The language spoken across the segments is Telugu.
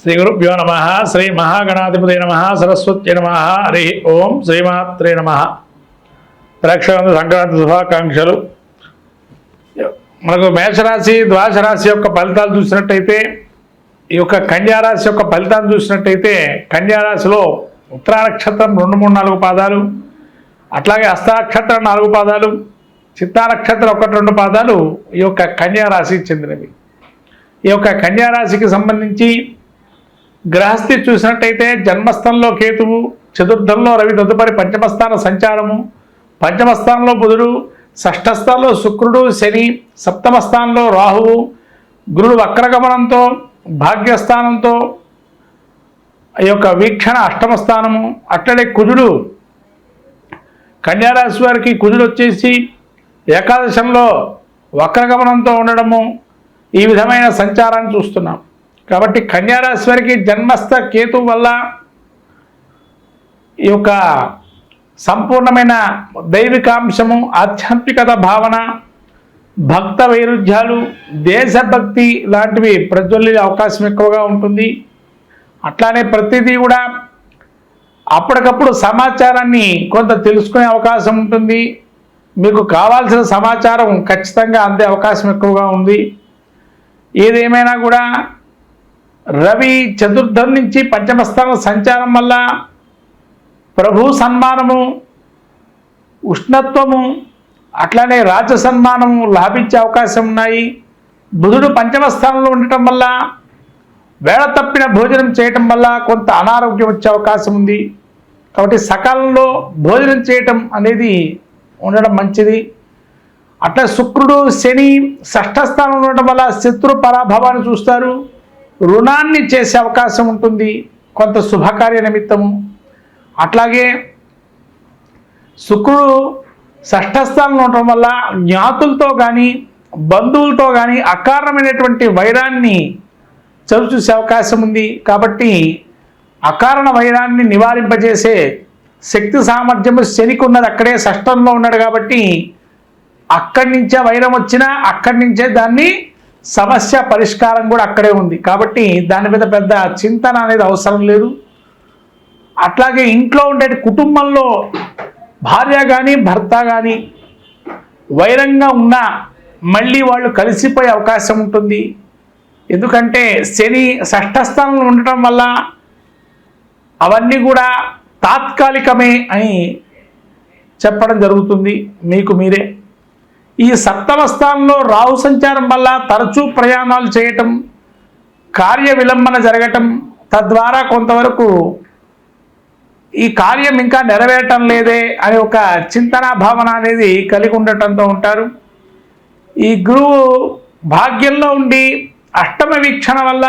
శ్రీ గురుభ్యో నమ శ్రీ మహాగణాధిపతి నమ సరస్వతి నమ హరి ఓం శ్రీమాత్రే నమ. ప్రేక్షకులందరూ సంక్రాంతి శుభాకాంక్షలు. మనకు మేషరాశి ద్వాసరాశి యొక్క ఫలితాలు చూసినట్టయితే ఈ యొక్క కన్యారాశి యొక్క ఫలితాలు చూసినట్టయితే కన్యారాశిలో ఉత్తరా నక్షత్రం రెండు మూడు నాలుగు పాదాలు అట్లాగే హస్తానక్షత్రం నాలుగు పాదాలు చిత్తా నక్షత్రం ఒకటి రెండు పాదాలు ఈ యొక్క కన్యారాశికి చెందినవి. ఈ యొక్క కన్యారాశికి సంబంధించి గ్రహస్థి చూసినట్టయితే జన్మస్థంలో కేతువు చతుర్థంలో రవి తదుపరి పంచమస్థాన సంచారము. పంచమస్థానంలో బుధుడు షష్ఠస్థానంలో శుక్రుడు శని సప్తమ స్థానంలో రాహువు. గురుడు వక్రగమనంతో భాగ్యస్థానంతో ఈ యొక్క వీక్షణ అష్టమ స్థానము అట్లనే కుజుడు కన్యారాశి వారికి కుజుడు వచ్చేసి ఏకాదశంలో వక్రగమనంతో ఉండడము. ఈ విధమైన సంచారాన్ని చూస్తున్నాం. కాబట్టి కన్యారాశి వారికి జన్మస్థ కేతు వల్ల ఈ యొక్క సంపూర్ణమైన దైవికాంశము ఆధ్యాత్మికత భావన భక్త వైరుధ్యాలు దేశభక్తి లాంటివి ప్రజ్వల్లే అవకాశం ఎక్కువగా ఉంటుంది. అట్లానే ప్రతిదీ కూడా అప్పటికప్పుడు సమాచారాన్ని కొంత తెలుసుకునే అవకాశం ఉంటుంది. మీకు కావాల్సిన సమాచారం ఖచ్చితంగా అందే అవకాశం ఎక్కువగా ఉంది. ఏదేమైనా కూడా రవి చతుర్థం నుంచి పంచమస్థానం సంచారం వల్ల ప్రభు సన్మానము ఉష్ణత్వము అట్లానే రాజ సన్మానము లాభించే అవకాశం ఉన్నాయి. బుధుడు పంచమ స్థానంలో ఉండటం వల్ల వేళ తప్పిన భోజనం చేయటం వల్ల కొంత అనారోగ్యం వచ్చే అవకాశం ఉంది. కాబట్టి సకాలంలో భోజనం చేయటం అనేది ఉండడం మంచిది. అట్లా శుక్రుడు శని షష్ఠస్థానంలో ఉండటం వల్ల శత్రు పరాభవాన్ని చూస్తారు. రుణాన్ని చేసే అవకాశం ఉంటుంది. కొంత శుభకార్య నిమిత్తము అట్లాగే శుక్రుడు షష్ఠస్థానంలో ఉండటం వల్ల జ్ఞాతులతో కానీ బంధువులతో కానీ అకారణమైనటువంటి వైరాన్ని చవి చూసే అవకాశం ఉంది. కాబట్టి అకారణ వైరాన్ని నివారింపజేసే శక్తి సామర్థ్యము శనికి ఉన్నది. అక్కడే షష్టంలో ఉన్నాడు కాబట్టి అక్కడి నుంచే వైరం వచ్చినా అక్కడి నుంచే దాన్ని సమస్య పరిష్కారం కూడా అక్కడే ఉంది. కాబట్టి దాని మీద పెద్ద చింతన అనేది అవసరం లేదు. అట్లాగే ఇంట్లో ఉండే కుటుంబంలో భార్య కానీ భర్త కానీ వైరంగా ఉన్నా మళ్ళీ వాళ్ళు కలిసిపోయే అవకాశం ఉంటుంది. ఎందుకంటే శని షష్ఠస్థానంలో ఉండటం వల్ల అవన్నీ కూడా తాత్కాలికమే అని చెప్పడం జరుగుతుంది. మీకు మీరే. ఈ సప్తమ స్థానంలో రాహు సంచారం వల్ల తరచూ ప్రయాణాలు చేయటం కార్య విలంబన జరగటం తద్వారా కొంతవరకు ఈ కార్యం ఇంకా నెరవేరటం లేదే అనే ఒక చింతనా భావన అనేది కలిగి ఉండటంతో ఉంటారు. ఈ గురువు భాగ్యంలో ఉండి అష్టమ వీక్షణ వల్ల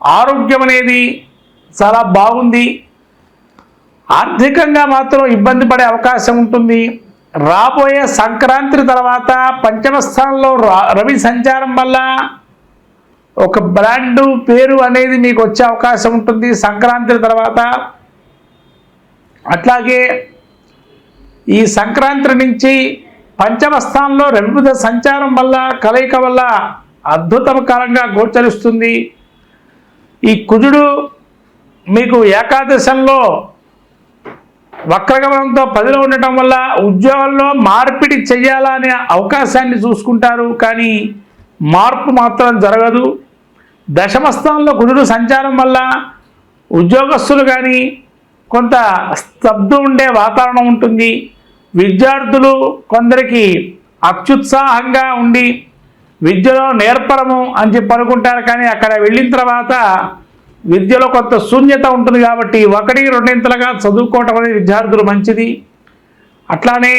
ఆరోగ్యం అనేది చాలా బాగుంది. ఆర్థికంగా మాత్రం ఇబ్బంది పడే అవకాశం ఉంటుంది. రాబోయే సంక్రాంతి తర్వాత పంచమ స్థానంలో రవి సంచారం వల్ల ఒక బ్రాండు పేరు అనేది మీకు వచ్చే అవకాశం ఉంటుంది సంక్రాంతి తర్వాత. అట్లాగే ఈ సంక్రాంతి నుంచి పంచమ స్థానంలో రవిబుధ సంచారం వల్ల కలయిక వల్ల అద్భుతకరంగా గోచరిస్తుంది. ఈ కుజుడు మీకు ఏకాదశంలో వక్రగమనంతో పదిలో ఉండటం వల్ల ఉద్యోగంలో మార్పిడి చెయ్యాలనే అవకాశాన్ని చూసుకుంటారు. కానీ మార్పు మాత్రం జరగదు. దశమస్థానంలో స్థానంలో సంచారం వల్ల ఉద్యోగస్తులు కానీ కొంత స్తబ్దు ఉండే వాతావరణం ఉంటుంది. విద్యార్థులు కొందరికి అత్యుత్సాహంగా ఉండి విద్యలో నేర్పరము అని చెప్పి అనుకుంటారు. కానీ అక్కడ వెళ్ళిన తర్వాత విద్యలో కొంత శూన్యత ఉంటుంది కాబట్టి ఒకటి రెండింతలుగా చదువుకోవటం అనేది విద్యార్థులు మంచిది. అట్లానే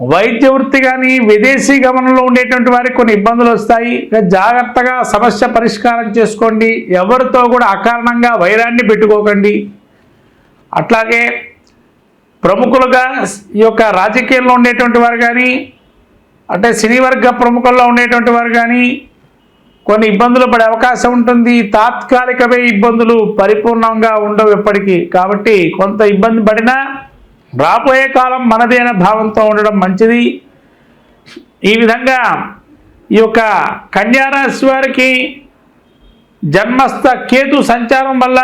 వైద్య వృత్తి కానీ విదేశీ గమనంలో ఉండేటువంటి వారికి కొన్ని ఇబ్బందులు వస్తాయి. జాగ్రత్తగా సమస్య పరిష్కారం చేసుకోండి. ఎవరితో కూడా అకారణంగా వైరాన్ని పెట్టుకోకండి. అట్లాగే ప్రముఖులుగా ఈ యొక్క రాజకీయంలో ఉండేటువంటి వారు కానీ అంటే సినీ వర్గ ప్రముఖుల్లో ఉండేటువంటి వారు కానీ కొన్ని ఇబ్బందులు పడే అవకాశం ఉంటుంది. తాత్కాలికమే ఇబ్బందులు పరిపూర్ణంగా ఉండవు ఎప్పటికీ. కాబట్టి కొంత ఇబ్బంది పడినా రాబోయే కాలం మనదే అనే భావంతో ఉండడం మంచిది. ఈ విధంగా ఈ యొక్క కన్యారాశి వారికి జన్మస్థ కేతు సంచారం వల్ల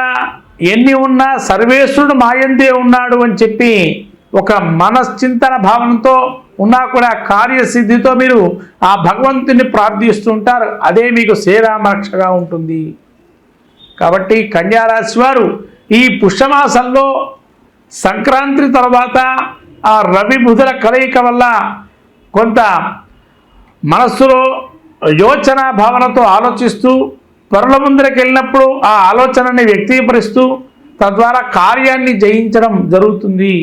ఎన్ని ఉన్నా సర్వేశ్వరుడు మాయందే ఉన్నాడు అని చెప్పి ఒక మనశ్చింతన భావనతో ఉన్నా కూడా కార్యసిద్ధితో మీరు ఆ భగవంతుని ప్రార్థిస్తుంటారు. అదే మీకు శ్రీరామరక్షగా ఉంటుంది. కాబట్టి కన్యారాశి వారు ఈ పుష్యమాసంలో సంక్రాంతి తర్వాత ఆ రవి బుధుల కలయిక వల్ల కొంత మనస్సులో యోచన భావనతో ఆలోచిస్తూ పరుల ముందరికి వెళ్ళినప్పుడు ఆ ఆలోచనని వ్యక్తీకరిస్తూ తద్వారా కార్యాన్ని జయించడం జరుగుతుంది.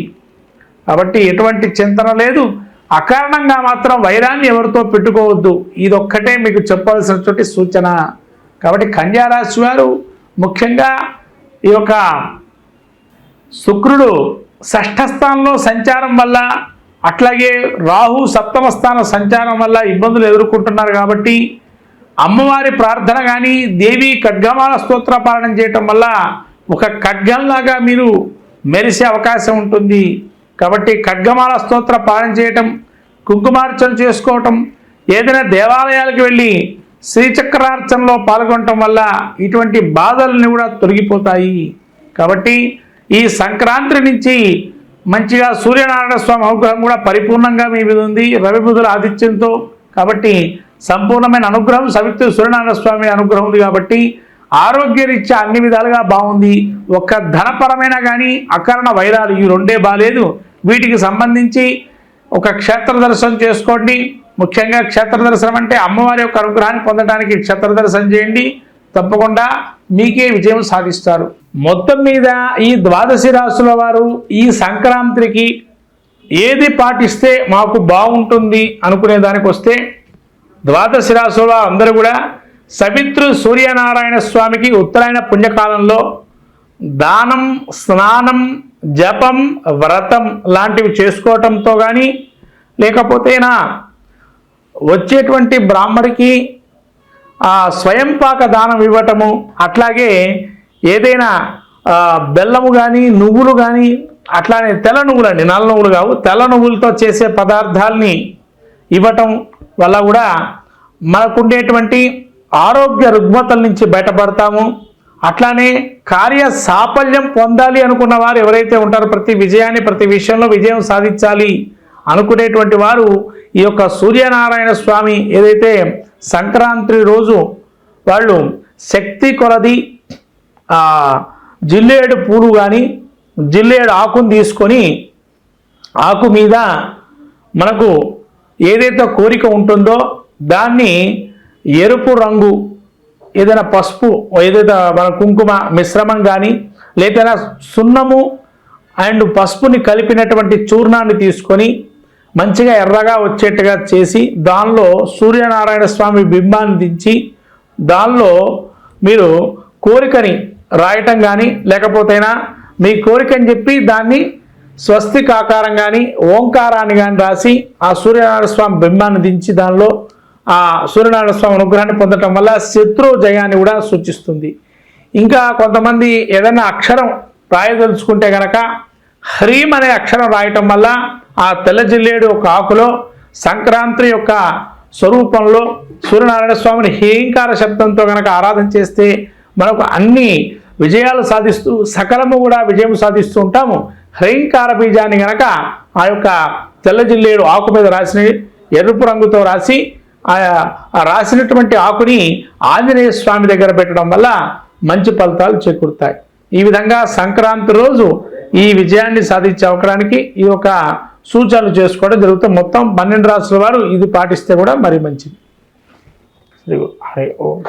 కాబట్టి ఎటువంటి చింతన లేదు. అకారణంగా మాత్రం వైరాన్ని ఎవరితో పెట్టుకోవద్దు. ఇదొక్కటే మీకు చెప్పాల్సినటువంటి సూచన. కాబట్టి కన్యారాశి వారు ముఖ్యంగా ఈ యొక్క శుక్రుడు షష్ఠ స్థానంలో సంచారం వల్ల అట్లాగే రాహు సప్తమ స్థాన సంచారం వల్ల ఇబ్బందులు ఎదుర్కొంటున్నారు కాబట్టి అమ్మవారి ప్రార్థన కానీ దేవి ఖడ్గమాల స్తోత్ర పాలన చేయటం వల్ల ఒక ఖడ్గంలాగా మీరు మెరిసే అవకాశం ఉంటుంది. కాబట్టి ఖడ్గమాల స్తోత్ర పాలన చేయటం కుంకుమార్చన చేసుకోవటం ఏదైనా దేవాలయాలకు వెళ్ళి శ్రీచక్రార్చనలో పాల్గొనటం వల్ల ఇటువంటి బాధలన్నీ కూడా తొలగిపోతాయి. కాబట్టి ఈ సంక్రాంతి నుంచి మంచిగా సూర్యనారాయణ స్వామి అనుగ్రహం కూడా పరిపూర్ణంగా మీ మీద ఉంది. రవి బుధుల ఆతిథ్యంతో కాబట్టి సంపూర్ణమైన అనుగ్రహం సవిత్ర సూర్యనారాయణ స్వామి అనుగ్రహం ఉంది కాబట్టి ఆరోగ్యరీత్యా అన్ని విధాలుగా బాగుంది. ఒక్క ధనపరమైన కానీ అకరణ వైరాలు ఈ రెండే బాగాలేదు వీటికి సంబంధించి ఒక క్షేత్ర దర్శనం చేసుకోండి. ముఖ్యంగా క్షేత్ర దర్శనం అంటే అమ్మవారి యొక్క అనుగ్రహాన్ని పొందడానికి క్షేత్ర దర్శనం చేయండి. తప్పకుండా మీకే విజయం సాధిస్తారు. మొత్తం మీద ఈ ద్వాదశి రాశుల వారు ఈ సంక్రాంతికి ఏది పాటిస్తే మాకు బాగుంటుంది అనుకునే దానికి వస్తే ద్వాదశి రాశుల అందరూ కూడా సవిత్రు సూర్యనారాయణ స్వామికి ఉత్తరాయణ పుణ్యకాలంలో దానం స్నానం జపం వ్రతం లాంటివి చేసుకోవటంతో కానీ లేకపోతేనా వచ్చేటువంటి బ్రాహ్మడికి ఆ స్వయంపాక దానం ఇవ్వటము అట్లాగే ఏదైనా బెల్లము కానీ నువ్వులు కానీ అట్లానే తెల్ల నువ్వులు అండి నల్ల నువ్వులు కావు తెల్ల నువ్వులతో చేసే పదార్థాలని ఇవ్వటం వల్ల కూడా మనకుండేటువంటి ఆరోగ్య రుగ్మతల నుంచి బయటపడతాము. అట్లానే కార్య సాఫల్యం పొందాలి అనుకున్న వారు ఎవరైతే ఉంటారో ప్రతి విజయాన్ని ప్రతి విషయంలో విజయం సాధించాలి అనుకునేటువంటి వారు ఈ యొక్క సూర్యనారాయణ స్వామి ఏదైతే సంక్రాంతి రోజు వాళ్ళు శక్తి కొలది జిల్లేడు పూలు కానీ జిల్లేడు ఆకును తీసుకొని ఆకు మీద మనకు ఏదైతే కోరిక ఉంటుందో దాన్ని ఎరుపు రంగు ఏదైనా పసుపు ఏదైతే మన కుంకుమ మిశ్రమం కానీ లేదైనా సున్నము అండ్ పసుపుని కలిపినటువంటి చూర్ణాన్ని తీసుకొని మంచిగా ఎర్రగా వచ్చేట్టుగా చేసి దానిలో సూర్యనారాయణ స్వామి బింబాన్ని దించి దానిలో మీరు కోరికని రాయటం కానీ లేకపోతేనా మీ కోరికని చెప్పి దాన్ని స్వస్తికాకారం కానీ ఓంకారాన్ని కానీ రాసి ఆ సూర్యనారాయణ స్వామి బింబాన్ని దించి దానిలో ఆ సూర్యనారాయణ స్వామి అనుగ్రహాన్ని పొందటం వల్ల శత్రు జయాన్ని కూడా సూచిస్తుంది. ఇంకా కొంతమంది ఏదైనా అక్షరం రాయదలుచుకుంటే గనక హ్రీం అనే అక్షరం రాయటం వల్ల ఆ తెల్ల జిల్లేడు ఒక ఆకులో సంక్రాంతి యొక్క స్వరూపంలో సూర్యనారాయణ స్వామిని హేంకార శబ్దంతో గనక ఆరాధన చేస్తే మనకు అన్ని విజయాలు సాధిస్తూ సకలము కూడా విజయం సాధిస్తూ ఉంటాము. హ్రయంకార బీజాన్ని గనక ఆ యొక్క తెల్ల జిల్లేడు ఆకు మీద రాసిన ఎరుపు రంగుతో రాసి రాసినటువంటి ఆకుని ఆంజనేయ స్వామి దగ్గర పెట్టడం వల్ల మంచి ఫలితాలు చేకూరుతాయి. ఈ విధంగా సంక్రాంతి రోజు ఈ విజయాన్ని సాధించే అవకాశానికి ఈ యొక్క సూచనలు చేసుకోవడం జరుగుతుంది. మొత్తం పన్నెండు రాష్ట్రాల వారు ఇది పాటిస్తే కూడా మరి మంచిది. శ్రీ హరి ఓం.